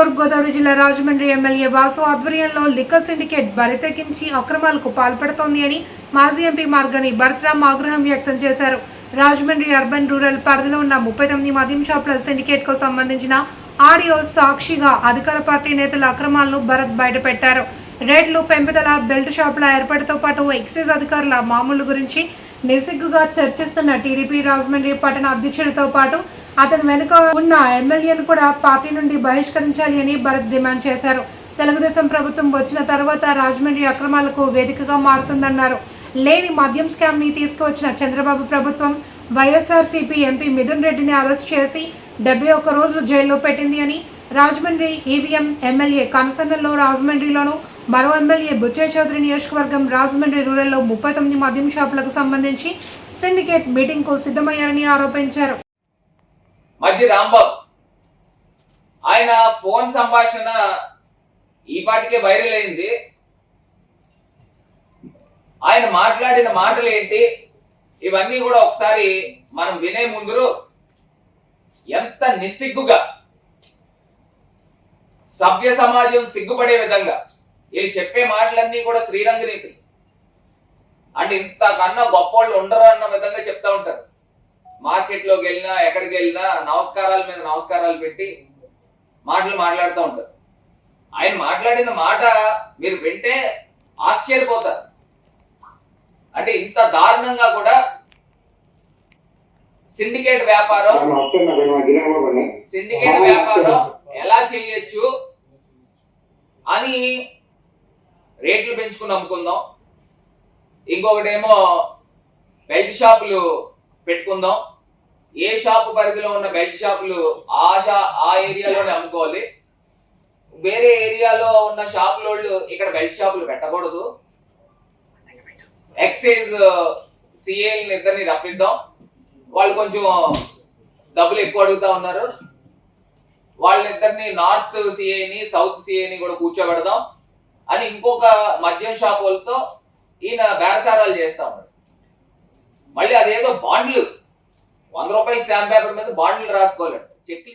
తూర్పుగోదావరి జిల్లా రాజమండ్రి ఎమ్మెల్యే వాసు ఆధ్వర్యంలో liquor syndicate బరితెగించి అక్రమాలకు పాల్పడుతోంది అని మాజీ ఎంపీ మార్గని భరత్రామ్ ఆగ్రహం వ్యక్తం చేశారు. రాజమండ్రి అర్బన్ రూరల్ పరిధిలో ఉన్న ముప్పై తొమ్మిది మద్యం షాపుల సిండికేట్కు సంబంధించిన ఆడియో సాక్షిగా అధికార పార్టీ నేతల అక్రమాలను భరత్ బయటపెట్టారు. రేట్లు పెంపుదల బెల్ట్ షాపుల ఏర్పాటుతో పాటు ఎక్సైజ్ అధికారుల మామూలు గురించి నిసిగ్గుగా చర్చిస్తున్న టీడీపీ రాజమండ్రి పట్టణ అధ్యక్షుడితో పాటు అతని వెనుక ఉన్న ఎమ్మెల్యేను కూడా పార్టీ నుండి బహిష్కరించాలి అని భరత్ డిమాండ్ చేశారు. తెలుగుదేశం ప్రభుత్వం వచ్చిన తర్వాత రాజమండ్రి అక్రమాలకు వేదికగా మారుతుందన్నారు. లేని మద్యం స్కామ్ని తీసుకువచ్చిన చంద్రబాబు ప్రభుత్వం వైఎస్ఆర్సీపీ ఎంపీ మిథున్ రెడ్డిని అరెస్ట్ చేసి డెబ్బై ఒక్క రోజులు జైల్లో పెట్టింది అని రాజమండ్రి ఈవీఎం ఎమ్మెల్యే కనసన్నల్లో రాజమండ్రిలోను మరో ఎమ్మెల్యే బుచ్చయ్య చౌదరి నియోజకవర్గం రాజమండ్రి రూరల్లో ముప్పై తొమ్మిది మద్యం షాపులకు సంబంధించి సిండికేట్ మీటింగ్కు సిద్ధమయ్యారని ఆరోపించారు. మధ్య రాంబాబు. ఆయన ఫోన్ సంభాషణ ఈ పాటికే వైరల్ అయింది. ఆయన మాట్లాడిన మాటలు ఏంటి? ఇవన్నీ కూడా ఒకసారి మనం వినే ముందు ఎంత నిస్సిగ్గుగా సభ్య సమాజం సిగ్గుపడే విధంగా వీళ్ళు చెప్పే మాటలన్నీ కూడా శ్రీరంగ నీతులు అంటే ఇంతకన్నా గొప్పోళ్ళు ఉండరు అన్న విధంగా చెప్తా ఉంటారు. మార్కెట్లోకి వెళ్ళినా ఎక్కడికి వెళ్ళినా నమస్కారాల మీద నమస్కారాలు పెట్టి మాటలు మాట్లాడుతూ ఉంటారు. ఆయన మాట్లాడిన మాట మీరు వింటే ఆశ్చర్యపోతారు. అంటే ఇంత దారుణంగా కూడా సిండికేట్ వ్యాపారం. సిండికేట్ వ్యాపారం ఎలా చేయొచ్చు అని రేట్లు పెంచుకుని అమ్ముకుందాం ఇంకొకటేమో బెల్ట్ షాపులు పెట్టుకుందాం. ఏ షాప్ పరిధిలో ఉన్న బెల్ట్ షాపులు ఆ షా ఆ ఏరియాలోనే అమ్ముకోవాలి. వేరే ఏరియాలో ఉన్న షాపులోళ్ళు ఇక్కడ బెల్ట్ షాపులు పెట్టకూడదు. ఎక్సైజ్ సిఏని ఇద్దరిని రప్పిద్దాం. వాళ్ళు కొంచెం డబ్బులు ఎక్కువ అడుగుతా ఉన్నారు. వాళ్ళిద్దరిని నార్త్ సిఏని సౌత్ సిఏని కూడా కూర్చోబెడదాం. అని ఇంకొక మద్యం షాప్ వాళ్ళతో ఈయన బేరసారాలు చేస్తా ఉన్నాడు మళ్ళీ అదేదో బాండ్లు. వంద రూపాయల స్టాంప్ పేపర్ మీద బాండ్లు రాసుకోలేడు. చెక్లు